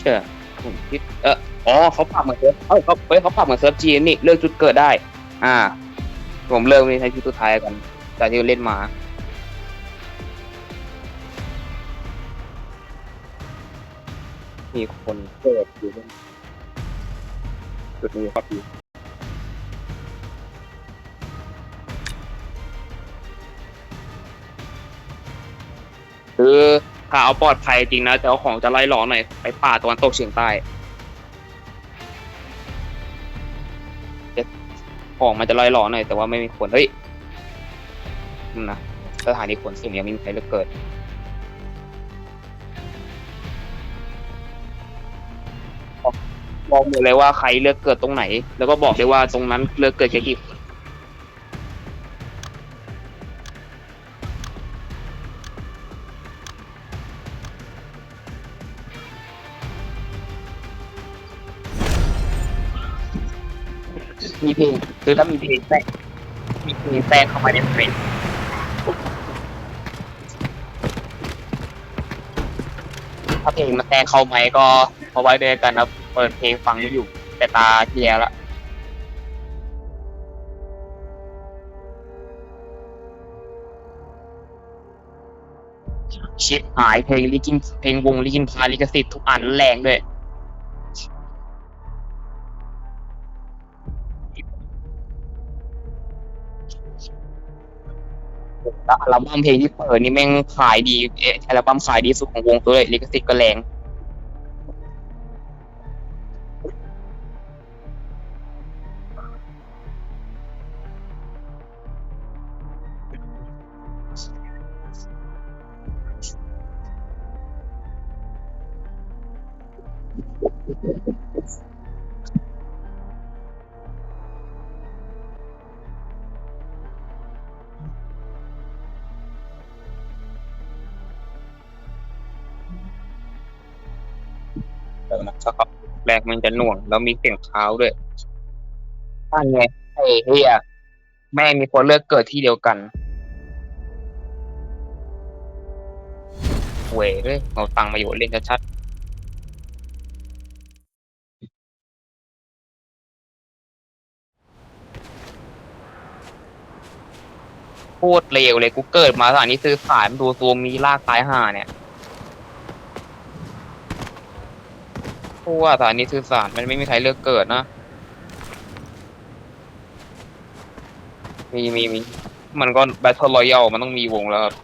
เชื่อผมคิดเอออ๋อเขาปรับเหมือนเซิร์ฟเอ้ยเขาเฮ้ยเขาปรับเหมือนเซิร์ฟจีนนี่เลือกจุดเกิดได้ อ่า ผมเริ่มในชุดสุดท้ายกันจากที่เล่นมามีคนเกิดอยู่จุดนี้ครับพี่คือ ถ้าเอาปลอดภัยจริงนะ แต่เอาของจะไล่หลอหน่อย ไปป่าตะวันตกเฉียงใต้ของมันจะไล่หลอหน่อยแต่ว่าไม่มีคนเฮ้ยนั่นะสถานีขนส่งยังไม่มีใครเลือกเกิดบอกหมดเลยว่าใครเลือกเกิดตรงไหน แล้วก็บอกเลยว่าตรงนั้นเลือกเกิดแค่กี่ค มีเพลงคือถ้ามีเพลงแทรกมีเพลงแทรกเข้ามาในเพลงถ้าเพลงมาแทรกเข้าไหมก็เอาไว้ด้วยกันนะเปิดเพลงฟังอยู่ แต่ตาเทียละชิปหายเพลงลิกินเพลงวงลิกินพาลิกสิทธิ์ทุกอันแรงด้วย แล้วอัลบั้มเพลงที่เปิดนี่แม่งขายดีเอออัลบั้มขายดีสุดของวงตัวเลยลิขสิทธิ์ก็แรง สักพักแรกมันจะหน่วง แล้วมีเสียงเท้าด้วยนั่นไงไอ้เฮียแม่งมีคนเลือกเกิดที่เดียวกันเว้ยเลยเอาตังค์มาอยู่เล่นชัดๆโคตรเลวเลยกูเกิดมาสถานีซื้อขายมันดูตัวมีลากตายห่าเนี่ย เพราะว่าสถานีสื่อสารมันไม่มีใครเลือกเกิดนะ มีมีมี มันก็แบทเทิลรอยัลมันต้องมีวงแล้วครับ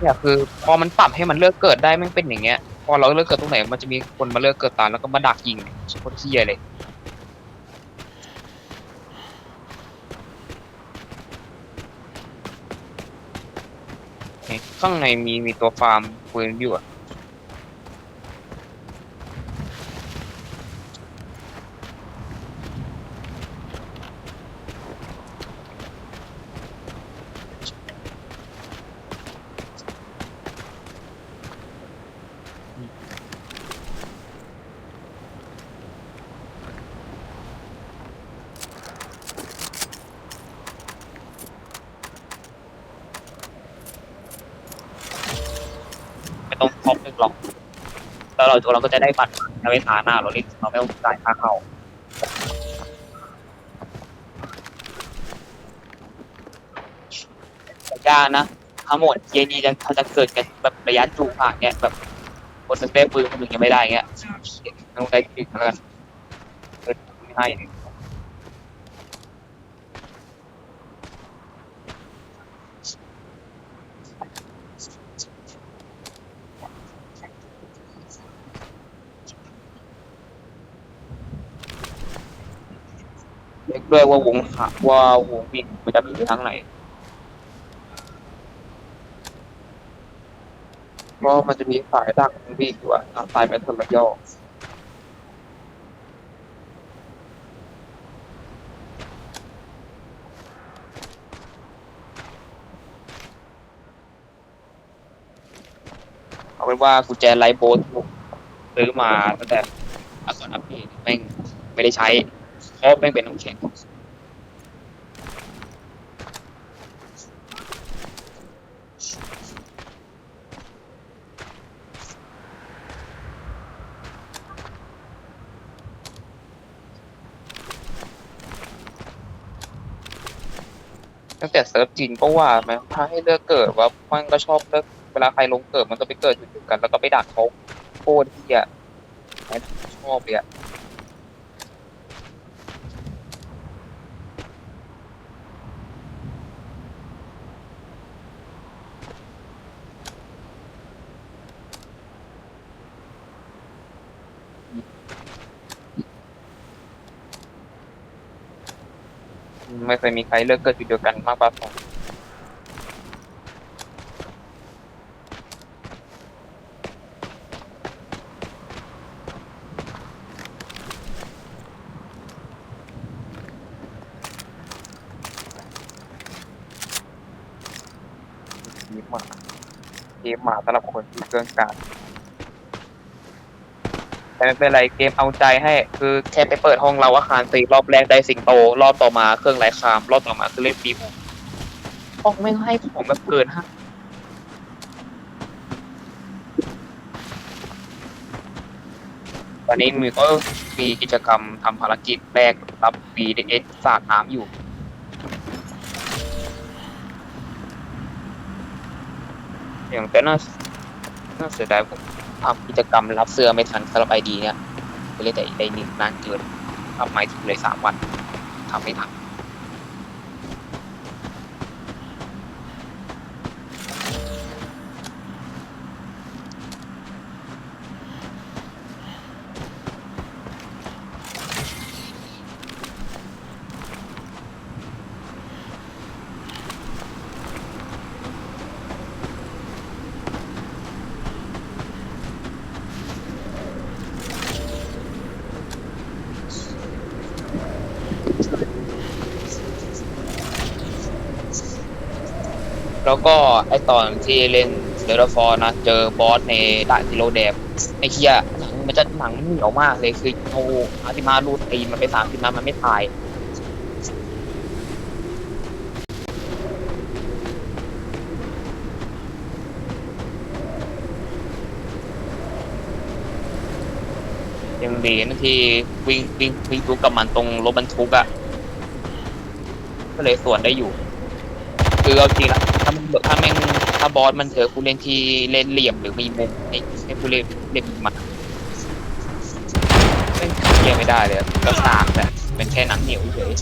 เนี่ยคือ พอมันปรับให้มันเลือกเกิดได้แม่งเป็นอย่างเงี้ย พอเราเลือกเกิดตรงไหน มันจะมีคนมาเลือกเกิดตามแล้วก็มาดักยิงโคตรเที่ยเลย ข้างในมีมีตัวฟาร์มปืนอยู่อะ ต้องครบหนึ่งหรอกแล้วเราเราก็จะได้บัตรเอาไว้ทาหน้าเราเล่นเราไม่ต้องจ่ายค่าเข้าแต่านะทั้งหมดเยนีจะเขาจะเกิดกันแบบระยะจูผ่านเนี้ยแบบคนสเปรปืนคนหนึ่งยังไม่ได้เงี้ยต้องได้ปิดแล้วกันเออไม่ให้ เล็กด้วยว่าวงขาว่าวงบินมันจะมีทางไหนก็มันจะมีสายดักวงบินอยู่อะทางสายเป็นทรยอเอาเป็นว่ากุญแจไลโบสซื้อมาตั้งแต่อักษรอัปเดตแม่งไม่ได้ใช้ อแม่งเป็นน้ำแข็งตั้งแต่เซิร์ฟจีนก็ว่าไหมถ้าให้เลือกเกิดว่ามันก็ชอบเลือกเวลาใครลงเกิดมันก็ไปเกิดอยู่ด้วยกัน แล้วก็ไปดักเขาโคตรที่อะชอบเลยอะ ไม่เคยมีใครเลือกเกิดจุดเดียวกันมากกว่าสองทีมหมาทีมหมาสำหรับคนที่เครื่องการ แต่ไม่เป็นไรเกมเอาใจให้ คือแค่ไปเปิดห้องเราอาคารสี่รอบแรกได้สิงโต รอบต่อมาเครื่องไร้คาม รอบต่อมาคือเล่นปีผมห้องไม่ให้ผมแบบเกินฮะตอนนี้มือก็มีกิจกรรมทำภารกิจแรกรับ BDS สาดน้ำอยู่อย่างแต่น่าน่าเสียดายผม ทำกิจกรรมรับเสื้อไม่ทันสำหรับไอดีเนี่ยไปเล่นแต่ไอดีนานเกินทำไม่ถึงเลยสามวันทำไม่ทัน แล้วก็ไอตอนที่เล่นเดลฟอร์นะ เจอบอสในด่านกิโลแดมไอเคียหนังมันจะหนังเหนียวมากเลยคือโอ้อาติมารูดตีมันไปสามสิบนัดมันไม่ตายยังดีนะที่วิ่งวิ่งวิ่งทุกกับมันตรงรถบรรทุกอะ่ะก็เลยส่วนได้อยู่ คือเอาจริงละ ถ้ามันถ้าแม่งถ้าบอสมันเจอผู้เล่นที่เล่นเหลี่ยมหรือมีมุมให้ให้ผู้เล่นเล่นมันเล่นเกียไม่ได้เลยอะก็สากแต่เป็นแค่หนังเหนียวเฉย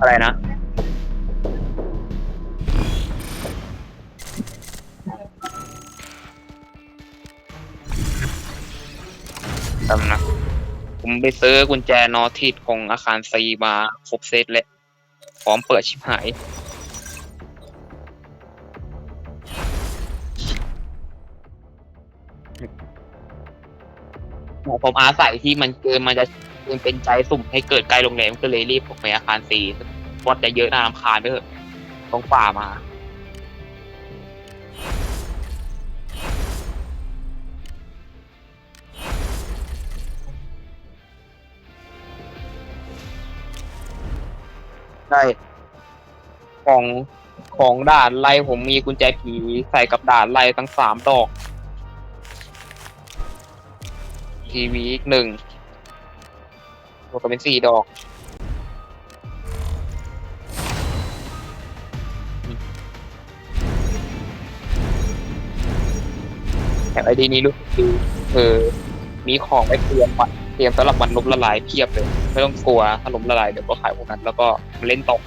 อะไรนะจำนะ ผมไปซื้อกุญแจนอทิดของอาคารซีมาครบเซตเลยพร้อมเปิดชิบหาย ผมอาศัยที่มันเกินมันจะมันเป็นใจสุ่มให้เกิดใกล้โรงแรมก็เลยรีบผมไปอาคารซี บอสจะเยอะน่ารำคาญไปเถอะต้องฝ่ามาใช่ของของด่านไล่ผมมีกุญแจผีใส่กับด่านไล่ทั้งสามดอก ทีวีอีกหนึ่งรวมกันเป็นสี่ดอก มไอดีนี้รู้สึกดีเออ มีของไว้เตรียมวันเตรียมสำหรับวันล้มละลายเพียบเลย ไม่ต้องกลัวถ้าล้มละลายเดี๋ยวก็ขายพวกนั้น แล้วก็มาเล่นต่อ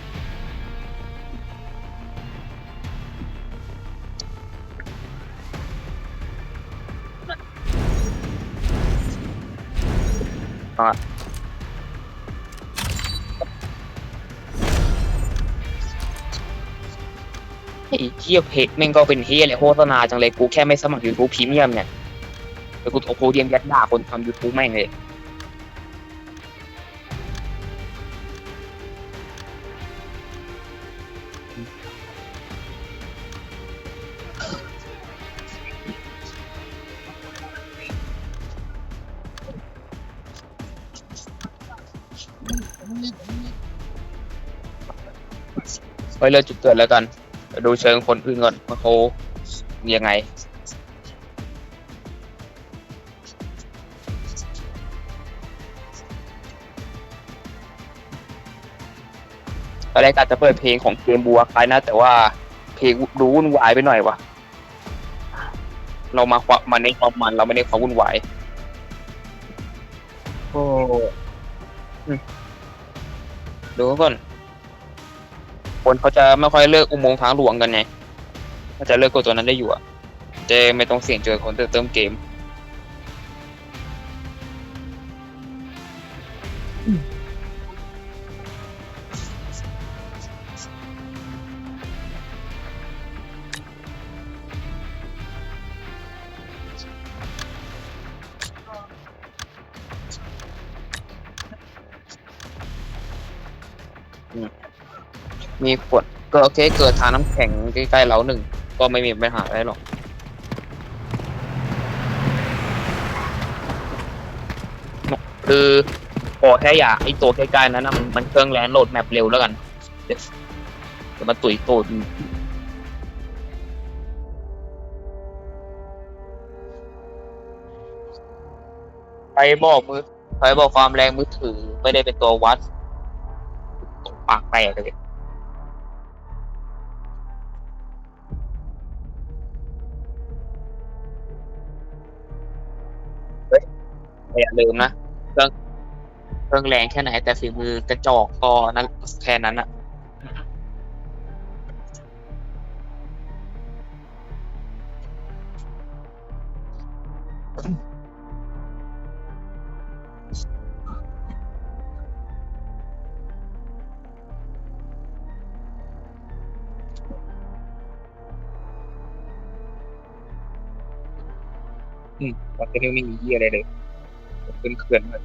อะ เทียบเพจแม่งก็เป็นเฮียอะไรโฆษณาจังเลยกูแค่ไม่สมัครยูทูปพรีเมียมเนี่ยแต่กูโอโคเดียมยัดด่าคนทำยูทูปแม่งเลยไปเลยจุดเกิดแล้วกัน ดี๋ยวดูเชิงคนอื่นก่อนว่าเขายังไง ตอนแรกอาจจะเปิดเพลงของเกมบัวคล้ายนะ แต่ว่าเพลงดูวุ่นวายไปหน่อยวะเรามาความมาในนความมัน เราไม่ได้ความวุ่นวายโอ้อืมดูก่อน คนเขาจะไม่ค่อยเลือกอุโมงค์ทางหลวงกันไงเขาจะเลือกกดตัวนั้นได้อยู่อะจะไม่ต้องเสี่ยงเจอคนเติมเกมมี มีขวดก็โอเคเกิดทางน้ำแข็งใกล้ๆเราหนึ่งก็ไม่มีปัญหาอะไรหรอกคือพอแค่อยากไอตัวใกล้ๆนั้นนะมันมันเครื่องแลนโหลดแมปเร็วแล้วกันเดี๋ยวเดี๋ยวมาตุยตูดใครบอกมือใครบอกความแรงมือถือไม่ได้เป็นตัววัดตกปากแตกเลย อย่าลืมนะเครื่องเครื่องแรงแค่ไหน แต่ฝีมือกระจอกก็นั่นแค่นั้นอะอืมตอนนี้ไม่มีเยี่ยอะไรเลย ขึ้นเขื่อนเลย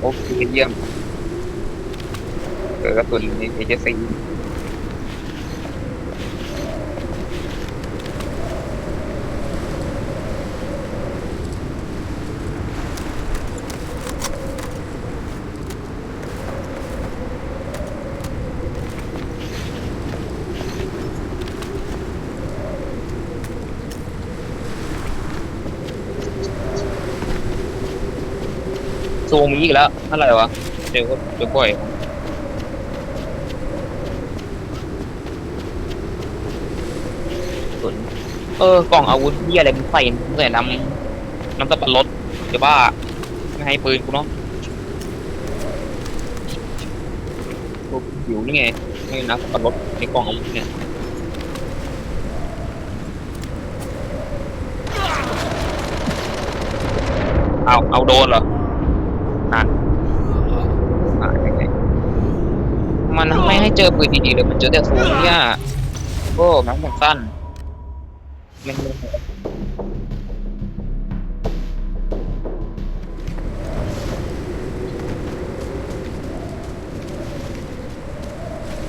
โอเคเยี่ยมเกิดกระสุนนี้เอเจซี ซูมอีกแล้วเท่าไรวะเดี๋ยวก็เดี๋ยวปล่อยสุนเออกล่องอาวุธเหียอะไรมึงใส่มึงใส่น้ำน้ำตะปันรถเดี๋ยวบ้าไม่ให้ปืนกูเนาะกูหิวนี่ไงไม่น้ำตะปันรถในกล่องอาวุธเนี่ยเอาเอาโดนเหรอ นั่นอ่ายังไงมันไม่ให้เจอปืนดีๆเลยมันเจอแต่ฟูเนี่ยโอ้แม็กมันสั้นมัน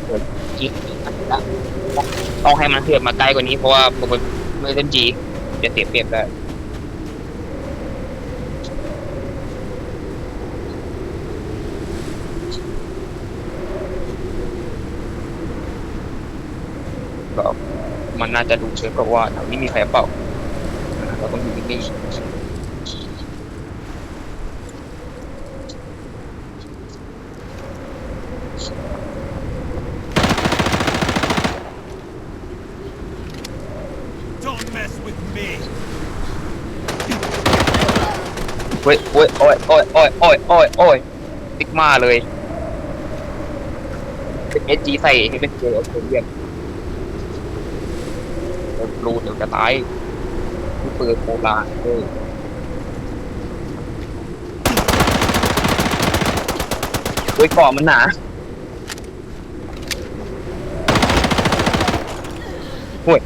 เปิดจิ๊กอันนี้ละต้องให้มันเทียบมาใกล้กว่านี้เพราะว่าผมไม่เล่นจีจะเสียเปรียบได้ ก็มันน่าจะดูเชิงกับว่าแถวนี้มีใครเปล่าอ่าเราต้องอยู่นิ่ง Don't mess with me. ๆเว้ยเว้ยโอ้ยโอ้ยโอ้ยโอ้ยโอ้ยโอ้ยติ๊กมาเลยเป็นเอจีใส่ให้เป็นเจอโอเรียนเดี๋ยว รูเดี๋ยวจะตายที่ปืนโบราณเออเฮ้ยเกาะมันหนาโอ้ย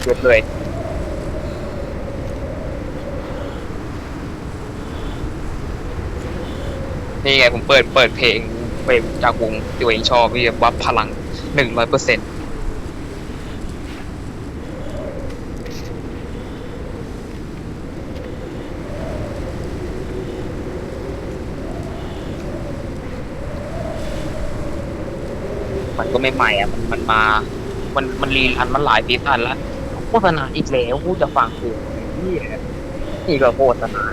เกือบเลยนี่ไงผมเปิดเปิดเพลงเพลงจากวงที่ตัวเองชอบที่วัดพลังหนึ่งร้อยเปอร์เซ็นต์ มันก็ไม่ใหม่อะ มันมันมา มันมันรีรันมันหลายซีซั่นแล้วโฆษณาอีกแล้วกูจะฟังคือนี่นี่ก็โฆษณา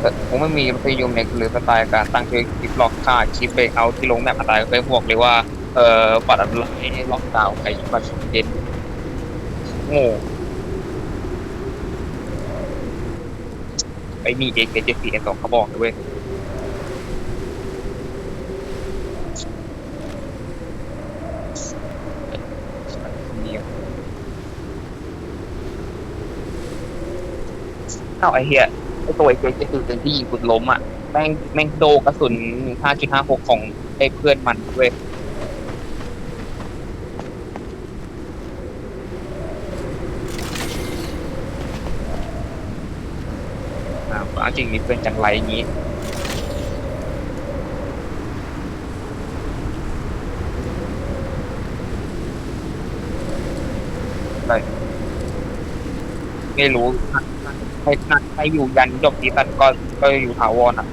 แต่ผมไม่มีรสนิยมในหรือสไตล์การตั้งชื่อคลิปล็อกค่าคลิปเบรกเอาที่ลงแบบอะไรไปพวกเลยว่า เอ่อปัดอะไรล็อกดาวน์ใครบัตเด่นโง่ อ้มีเอเจสี่สองเขาบอกเลยเว้ยเอ้าไอ้เหี้ยไอ้ตัวไอ้เจ๊คือเป็นที่ยิงกุดล้มอะแม่งแม่งโดกระสุน 5.56 ของไอ้เพื่อนมันเว้ยอ้าวเอา จริงนี่เป็นจังไรอย่างนี้ไม่รู้ใครใครอยู่ยันจบดีตันก็ก็อยู่ถาวรอะ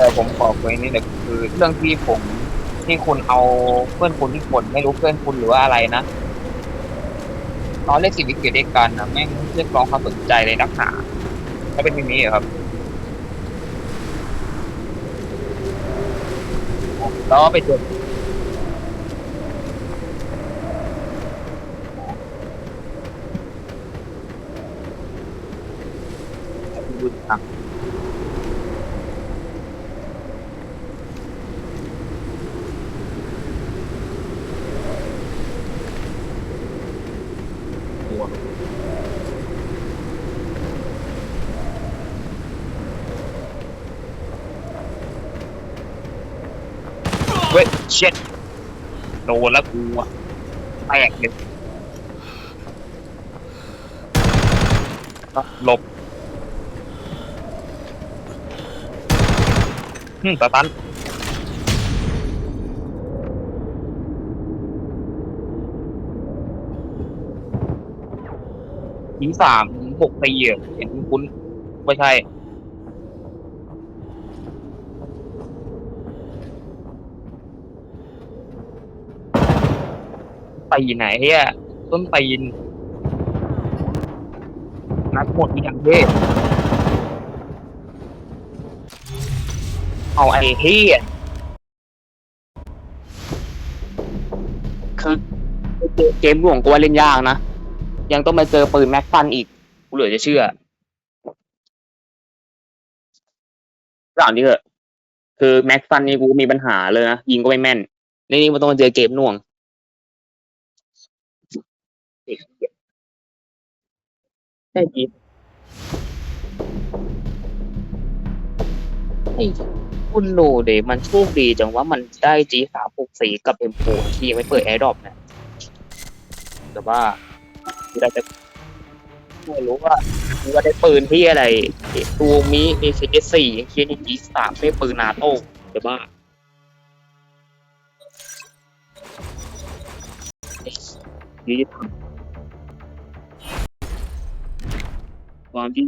แต่ผมบอกไว้นี่แหละคือ เรื่องที่ผมที่คุณเอาเพื่อนคุณที่คนไม่รู้เพื่อนคุณหรือว่าอะไรนะตอนเล่นสิวิกเกตด้วยกันนะแม่งเรียกร้องความสนใจเลยนักหนาก็เป็นอย่างนี้เหรอครับแล้วไปเจอ เว้ยเช็ดโดนแล้วกูอะแตกเลยอะหลบอืมตาตันทีสามหกปีอะเห็นคุ้นไม่ใช่ ตีไหนเฮียต้นตีนนัดหมดมีอย่างเท่เอาไอ้เฮียคือเกมหลวงกูว่าเล่นยากนะ ยังต้องมาเจอปืนแม็กฟันอีก กูเหลือจะเชื่อสามนี้เถอะ คือแม็กฟันนี่กูมีปัญหาเลยนะ ยิงก็ไม่แม่น นี่นี่มันต้องมาเจอเกมหน่วง ได้จีไอ้คุณโลเดมันโชคดีจังว่ามันได้จีสามหกสี่กับเอ็มโฟที่ยังไม่เปิดแอร์ดรอปเนี่ยแต่ว่าเราจะไม่รู้ว่าว่าได้ปืนที่อะไรตัวมีเอเคสี่เคียนจีสามไม่ปืนนาโต้แต่ว่ายืดทำ ความที่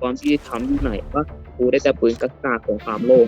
ความที่ทำอยู่ไหนวะกูได้แต่ปืนกักกากของความโลก